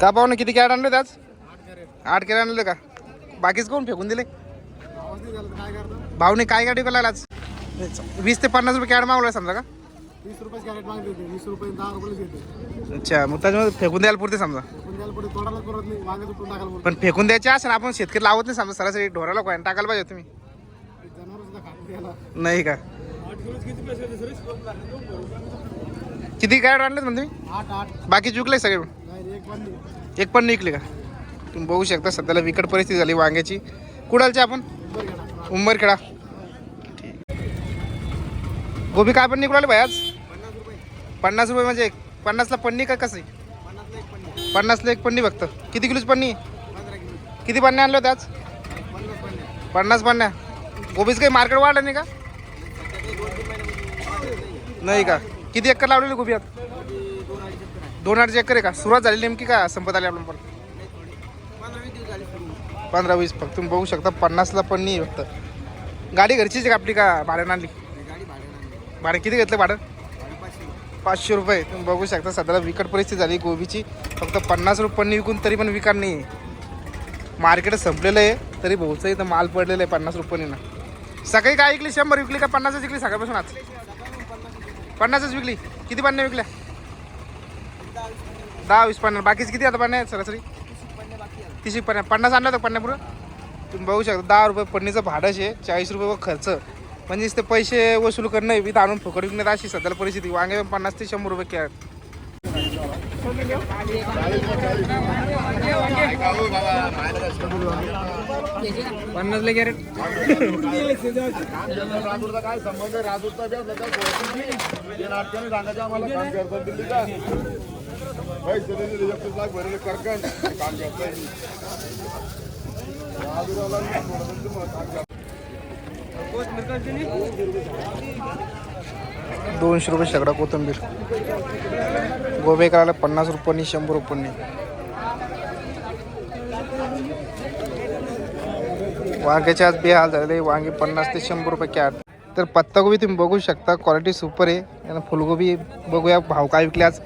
का पाहुणे किती कॅरेट आणले आज? आठ कॅरेट आणले का? बाकीच कोण फेकून दिले? भाऊने काय गाडी करायला आज? वीस ते पन्नास रुपये कॅरेट मागवलं समजा का? वीस रुपये कॅरेट वीस दहा अच्छा मग त्याच्यामध्ये फेकून द्यायला पुरते समजा. पण फेकून द्यायचे असेल आपण शेतकरी लावत नाही समजा. सरासरी ढोराला कोण टाकायला पाहिजे तुम्ही. नाही का? किती कॅरेट आणलेत तुम्ही आठ आठ. बाकी चुकले सगळे? एक पण निघले का? तुम्ही बघू शकता सध्याला विकट परिस्थिती झाली वांग्याची. कुडालची आपण? उंबरखेडा. गोबी काय पण निघाले भाई आज? पन्नास रुपये म्हणजे पन्नासला पन्नी का कसं? पन्नासला एक पन्नी फक्त. किती किलोची पन्नी? किती पन्ने आणले होते आज? पन्नास पन्न्या गोबीचं काही मार्केट वाढलं नाही का? नाही का? किती एकर लावलेली गोबी आता? दोन अडीच एकर आहे का? सुरुवात झाली नेमकी का संपत आली आपण पण पंधरा वीस फक्त. तुम्ही बघू शकता पन्नासला पण नाही फक्त. गाडी घरचीच आहे का आपली का भाड्यानं आणली? भाडं किती घेतलं भाडं? पाचशे रुपये. तुम्ही बघू शकता सध्याला विकट परिस्थिती झाली गोबीची. फक्त पन्नास रुपयांनी विकून तरी पण विकार नाही. मार्केट संपलेलं आहे तरी भाऊचं इथं माल पडलेलं आहे पन्नास रुपयांनी ना. सकाळी काय विकली शंभर विकली का पन्नासच विकली सकाळपासून आज? पन्नासच विकली. किती पाण्या विकल्या? दहा वीस पन्नास बाकीच किती आता पाण्या आहेत सरासरी? तीस एक पन्नास पन्नास आणलं होतं पन्नापुरं तुम्ही बघू शकता दहा रुपये पन्नीचं भाडंच आहे चाळीस रुपये व खर्च. म्हणजेच ते पैसे वसूल करणं आहे इथं आणून फुकट विकण्यात अशी सध्याला परिस्थिती. वांगे पन्नास ते शंभर रुपये कॅरेट. पन्नासला कॅरेट. राजूरचा काय संबंध राजूरचा सांगायचं आम्हाला काम करतात लाख भरले करकन काम करताय दोनशे रुपये शेकडा कोथिंबीर. गोबे करायला पन्नास रुपयांनी शंभर रुपयांनी. वांग्याचे आज बेहाल झालेले वांगे पन्नास ते शंभर रुपये कॅट तर पत्तागोबी तुम्ही बघू शकता क्वालिटी सुपर आहे. आणि फुलगोबी बघूया भाव काय विकले आज.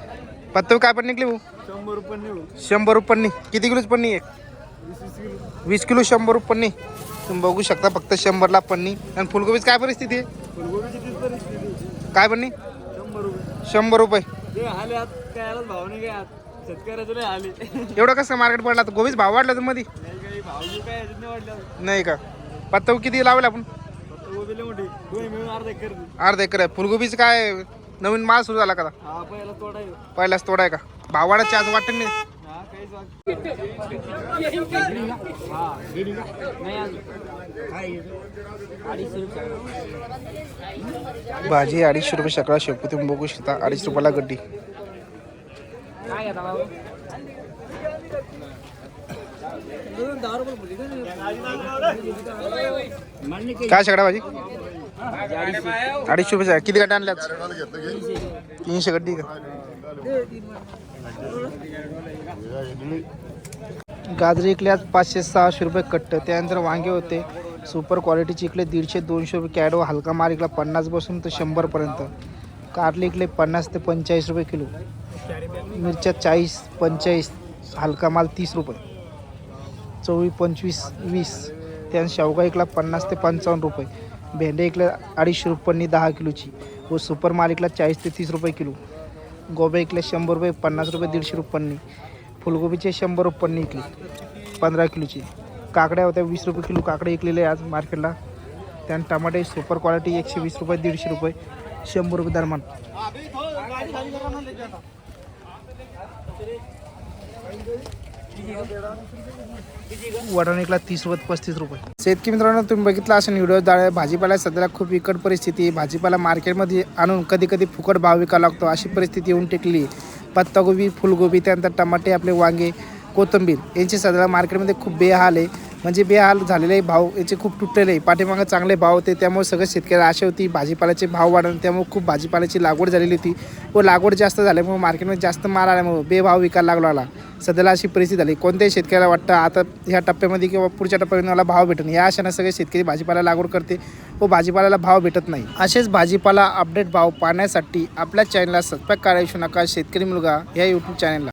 पत्तागोबी काय पण निघली शंभर रुपये शंभर रुपयांनी किती किलोची पन्नी आहे? वीस किलो शंभर रुपयांनी तुम्ही बघू शकता फक्त शंभरला पन्नी. आणि फुलगोबीची काय परिस्थिती आहे? काय पन्नी? शंभर रुपये. शंभर रुपये. शेतकऱ्याचं नाही आले एवढं कसं मार्केट पडला? आता गोबीच भाव वाढला तर मध्ये काही भाव बी काय याच्यात नाही वाढला. नाही का? पत्ता किती लावले आपण. फक्त गोबीला मोठी. दोन्ही मिळून अर्धा एकर. दे. अर्धा एकर आहे. फुलगोबीचं काय नवीन माल सुरू झाला का आता? हा पहिला तोडायचं पहिलाच तोडाय का? भाव वाढायचे आज वाटत नाही. हा काहीच वाट हा नाही अडीचशे रुपये. भाजी अडीचशे रुपये शकळा शेपू तुम्ही बघू शकता. अडीच रुपयाला गड्डी. काय घेता बाबा काय शेकडा भाजी? अडीचशे रुपये. किती गड्डे आणल्यात? तीनशे गड्डी का गाजरी इकले आज पाचशे सहाशे रुपये कट्ट. त्यानंतर वांगे होते. सुपर क्वालिटीचे इकडे दीडशे दोनशे रुपये कॅडो. हलका मार इकला पन्नास बसून तर शंभरपर्यंत कारले इकडे पन्नास ते पंचेचाळीस रुपये किलो. मिरच्या चाळीस पंचेचाळीस हलका माल तीस रुपये. चवळी पंचवीस वीस. त्यान शेवगा एकला पन्नास ते पंचावन्न रुपये. भेंडे एकला अडीचशे रुपयांनी दहा किलोची. व सुपर माल इकला चाळीस ते तीस रुपये किलो. गोबे इकले शंभर रुपये पन्नास रुपये दीडशे रुपयांनी. फुलगोबीचे शंभर रुपयांनी इकली पंधरा किलोची. काकड्या होत्या वीस रुपये किलो. काकडे इकलेले आज मार्केटला. त्यानं टमाटे सुपर क्वालिटी एकशे वीस रुपये दीडशे रुपये. शंभर रुपये दरम्यान वडाणा तीस रुपये पस्तीस रुपये. शेतकी मित्रांनो तुम्ही बघितला असेल व्हिडिओ जाळे भाजीपाला सध्याला खूप विकट परिस्थिती. भाजीपाला मार्केटमध्ये आणून कधी कधी फुकट भाव विकावा लागतो. अशी परिस्थिती येऊन टेकली. पत्तागोबी फुलगोबी त्यानंतर टमाटे आपले वांगे कोथिंबीर यांची सध्याला मार्केटमध्ये खूप बेहाल आहे. म्हणजे बेहाल झालेले भाव याचे खूप तुटलेले. आहे पाठीमागं चांगले भाव होते त्यामुळे सगळं शेतकऱ्याला आशा होती. भाजीपाल्याचे भाव वाढणं त्यामुळे खूप भाजीपाल्याची लागवड झालेली होती. व लागवड जास्त झाल्यामुळे मार्केटमध्ये जास्त माल आल्यामुळे बेभाव विकायला लागला आला. सध्याला अशी परिस्थिती झाली. कोणत्याही शेतकऱ्याला वाटतं आता ह्या टप्प्यामध्ये किंवा पुढच्या टप्प्यामध्ये मला भाव भेटेल या आशानं सगळे शेतकरी भाजीपाला लागवड करते व भाजीपाल्याला भाव भेटत नाही. असेच भाजीपाला अपडेट भाव पाहण्यासाठी आपल्या चॅनलला सबस्क्राईब करायचू नका. शेतकरी मुलगा या यूट्यूब चॅनलला